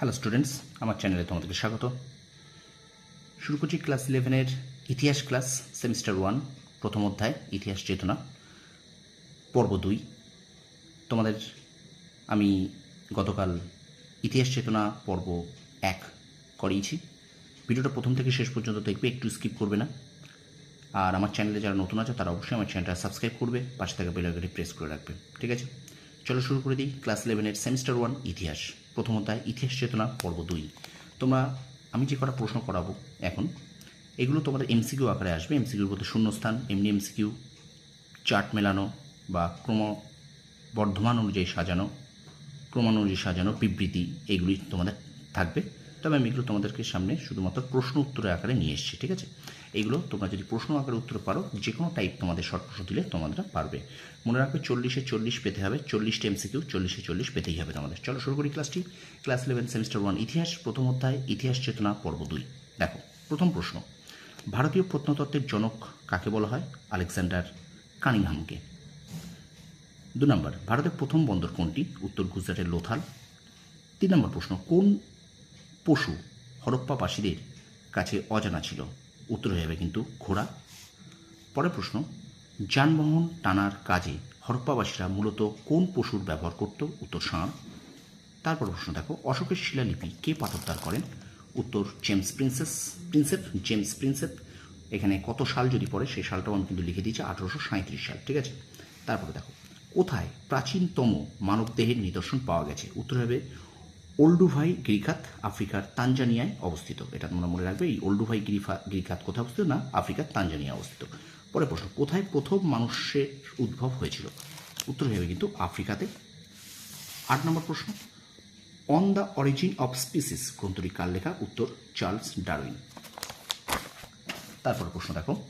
Hello students আমার চ্যানেলে তোমাদেরকে স্বাগত। শুরু করছি ক্লাস ইলেভেনের ইতিহাস ক্লাস সেমিস্টার ওয়ান প্রথম অধ্যায়, ইতিহাস চেতনা, পর্ব দুই। তোমাদের, আমি গতকাল ইতিহাস চেতনা পর্ব এক করিয়েছি। ভিডিওটা প্রথম থেকে শেষ পর্যন্ত দেখবে, একটু স্কিপ করবে না। আর আমার চ্যানেলে যারা নতুন আছে, তারা অবশ্যই আমার চ্যানেলটা সাবস্ক্রাইব করবে, পাশে থাকা বেল আইকনটি প্রেস করে রাখবে। ঠিক আছে? চলো শুরু করে দিই ক্লাস ইলেভেনের সেমিস্টার ওয়ান ইতিহাস। প্রথম অধ্যায় ইতিহাস চেতনা, পর্ব দুই। তোমরা, আমি যে কটা প্রশ্ন করাবো এখন, এগুলো তোমাদের এমসিকিউ আকারে আসবে। এমসিকিউর মধ্যে শূন্যস্থান, এমনি এমসিকিউ, চার্ট মেলানো বা ক্রম বর্ধমান অনুযায়ী সাজানো, ক্রমানুযায়ী সাজানো, বিবৃতি, এগুলি তোমাদের থাকবে। তবে আমি এগুলো তোমাদেরকে সামনে শুধুমাত্র প্রশ্ন উত্তরের আকারে নিয়ে এসেছি, ঠিক আছে? এইগুলো তোমরা যদি প্রশ্ন আকারে উত্তর পারো যে কোনো টাইপ তোমাদের শর্ট প্রশ্ন দিলে তোমরা পারবে। মনে রাখবে চল্লিশে চল্লিশ পেতে হবে, চল্লিশটা এমসিকিউ চল্লিশে চল্লিশ পেতেই হবে তোমাদের। চলো শুরু করি ক্লাসটি ক্লাস ইলেভেন সেমিস্টার ওয়ান ইতিহাস, প্রথম অধ্যায়, ইতিহাস চেতনা, পর্ব দুই। দেখো, প্রথম প্রশ্ন। ভারতীয় প্রত্নতত্ত্বের জনক কাকে বলা হয়? আলেকজান্ডার কানিংহামকে। দু নম্বর, ভারতের প্রথম বন্দর কোনটি? উত্তর গুজরাটের লোথাল। তিন নম্বর প্রশ্ন, কোন পশু হরপ্পাবাসীদের কাছে অজানা ছিল? উত্তর হয়ে যাবে কিন্তু ঘোড়া। পরের প্রশ্ন, যানবাহন টানার কাজে হরপ্পাবাসীরা মূলত কোন পশুর ব্যবহার করত? উত্তর ষাঁড়। তারপর প্রশ্ন, দেখো, অশোকের শিলালিপি কে পাথরদার করেন? উত্তর, James Princess, Prinsep, James Prinsep. এখানে কত সাল যদি পড়ে, সেই সালটাও আমি কিন্তু লিখে দিয়েছি, আঠেরোশো সাঁত্রিশ সাল, ঠিক আছে? তারপরে দেখো, কোথায় প্রাচীনতম মানবদেহের নিদর্শন পাওয়া গেছে? উত্তর হবে ওল্ডুভাই গিরিখাত আফ্রিকার তানজানিয়ায় অবস্থিত। এটা তোমরা মনে রাখবে, এই ওল্ডুভাই গিরিফা, গিরিখাত কোথায় অবস্থিত না আফ্রিকার তানজানিয়া অবস্থিত। পরে প্রশ্ন, কোথায় প্রথম মানুষের উদ্ভব হয়েছিল? উত্তর হবে কিন্তু আফ্রিকাতে। আট নম্বর প্রশ্ন on the origin of species গ্রন্থটি কার লেখা? উত্তর, চার্লস ডারউইন। তারপর প্রশ্ন দেখো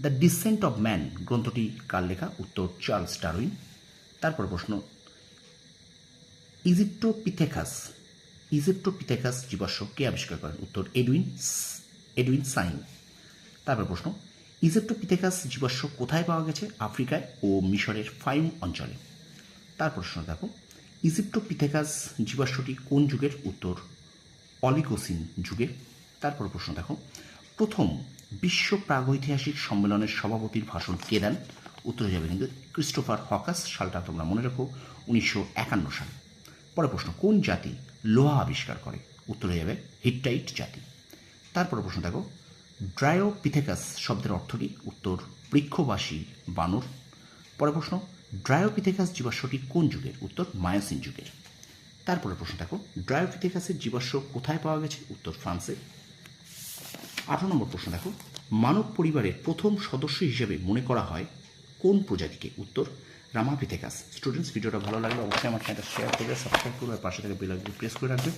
দ্য ডিসেন্ট অফ ম্যান গ্রন্থটি কার লেখা? উত্তর, চার্লস ডারউইন। তারপর প্রশ্ন ইজিপ্টোপিথেকাস ইজিপ্টোপিথেকাস জীবাশ্ম কে আবিষ্কার করেন। উত্তর, এডুইন এডুইন সাইন। তারপর প্রশ্ন ইজিপ্টোপিথেকাস জীবাশ্ম কোথায় পাওয়া গেছে? আফ্রিকায় ও মিশরের ফাইম অঞ্চলে। তার প্রশ্ন দেখো ইজিপ্টোপিথেকাস জীবাশ্মটি কোন যুগের? উত্তর অলিকোসিন যুগে। তারপর প্রশ্ন দেখো, প্রথম বিশ্ব প্রাগৈতিহাসিক সম্মেলনের সভাপতির ভাষণ কে দেন? উত্তর যাবে কিন্তু ক্রিস্টোফার হকাস, সালটা তোমরা মনে রাখো, উনিশশো একান্ন সাল। পরে প্রশ্ন, কোন জাতি লোহা আবিষ্কার করে। উত্তর হয়ে যাবে হিটটাইট জাতি। তারপরে প্রশ্ন দেখো, ড্রায়োপিথেকাস শব্দের অর্থ অর্থটি উত্তর, বৃক্ষবাসী বানর। পরে প্রশ্ন, ড্রায়োপিথেকাস জীবাশ্মটি কোন যুগের? উত্তর, মায়াসিন যুগের। তারপরে প্রশ্ন দেখো, ড্রায়োপিথেকাসের জীবাশ্ম কোথায় পাওয়া গেছে? উত্তর, ফ্রান্সে। আঠারো নম্বর প্রশ্ন দেখো, মানব পরিবারের প্রথম সদস্য হিসেবে মনে করা হয় কোন প্রজাতিকে? উত্তর রামাপিথেকাস স্টুডেন্টস ভিডিওটা ভালো লাগলে অবশ্যই আমার চ্যানেলটা শেয়ার করবে সাবস্ক্রাইব করবে, আর পাশে থেকে বেল প্রেস করে রাখবে।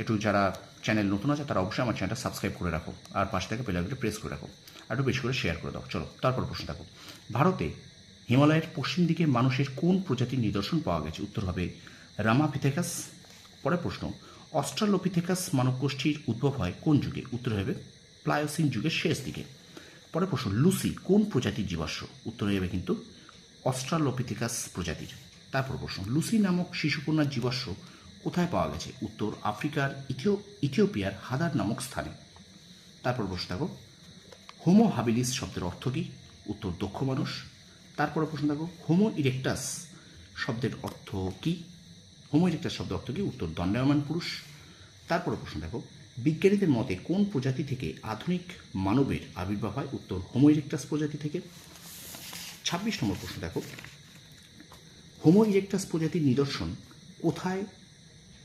একটু যারা চ্যানেল নতুন আছে, তারা অবশ্যই আমার চ্যানেলটা সাবস্ক্রাইব করে রাখো, আর পাশে থেকে বেল প্রেস করে রাখো। আর একটু বেশি করে শেয়ার করে দাও। চলো, তারপর প্রশ্ন দেখো। ভারতে হিমালয়ের পশ্চিম দিকে মানুষের কোন প্রজাতির নিদর্শন পাওয়া গেছে? উত্তর হবে রামাপিথেকাস পরে প্রশ্ন অস্ট্রালোপিথেকাস মানবগোষ্ঠীর উদ্ভব হয় কোন যুগে? উত্তর হবে প্লায়োসিন যুগের শেষ দিকে। পরে প্রশ্ন, লুসি কোন প্রজাতির জীবাশ্ম? উত্তর হয়ে যাবে কিন্তু অস্ট্রালোপিথেকাস প্রজাতির। তারপর প্রশ্ন, লুসি নামক শিশুকন্যার জীবাশ্ম কোথায় পাওয়া গেছে? উত্তর, আফ্রিকার ইথিও, ইথিওপিয়ার হাদার নামক স্থানে। তারপর প্রশ্ন দেখো, হোমো হাবিলিস শব্দের অর্থ কী? উত্তর, দক্ষ মানুষ। তারপরে প্রশ্ন দেখো, হোমো ইরেক্টাস শব্দের অর্থ কী? হোমো ইরেক্টাস শব্দের অর্থ কী? উত্তর, দণ্ডায়মান পুরুষ। তারপরে প্রশ্ন দেখো বিজ্ঞানীদের মতে, কোন প্রজাতি থেকে আধুনিক মানবের আবির্ভাব হয়? উত্তর হোমো ইরেক্টাস প্রজাতি থেকে। ছাব্বিশ নম্বর প্রশ্ন দেখো। হোমো ইরেক্টাস প্রজাতির নিদর্শন কোথায়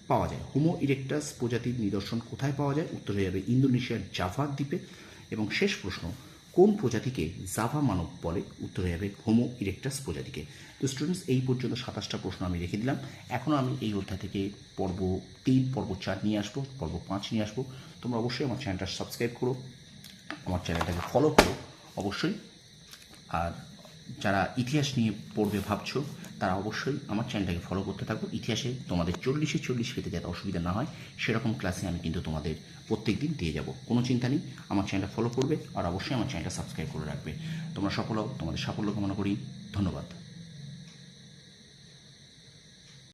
পাওয়া যায়? হোমো ইরেক্টাস প্রজাতির নিদর্শন কোথায় পাওয়া যায়? উত্তর হয়ে যাবে ইন্দোনেশিয়ার জাভা দ্বীপে। এবং শেষ প্রশ্ন কোন প্রজাতিকে জাভা মানব বলে উত্তর হয়ে যাবে হোমো ইরেকটাস প্রজাতিকে। তো স্টুডেন্টস এই পর্যন্ত সাতাশটা প্রশ্ন আমি রেখে দিলাম। এখনও আমি এই অধ্যায় থেকে পর্ব তিন, পর্ব চার নিয়ে আসব, পর্ব পাঁচ নিয়ে আসব। তোমরা অবশ্যই আমার চ্যানেলটা সাবস্ক্রাইব করো, আমার চ্যানেলটাকে ফলো করো, অবশ্যই। আর যারা ইতিহাস নিয়ে পড়বে ভাবছ, তারা অবশ্যই আমার চ্যানেলটাকে ফলো করতে থাকো। ইতিহাসে তোমাদের চল্লিশে চল্লিশ পেতে যাতে অসুবিধা না হয়, সেরকম ক্লাসে আমি কিন্তু তোমাদের প্রত্যেক দিন দিয়ে যাব। কোনো চিন্তা নেই, আমার চ্যানেলটা ফলো করবে আর অবশ্যই আমার চ্যানেলটা সাবস্ক্রাইব করে রাখবে। তোমরা সফল হও, তোমাদের সাফল্য কামনা করি। ধন্যবাদ।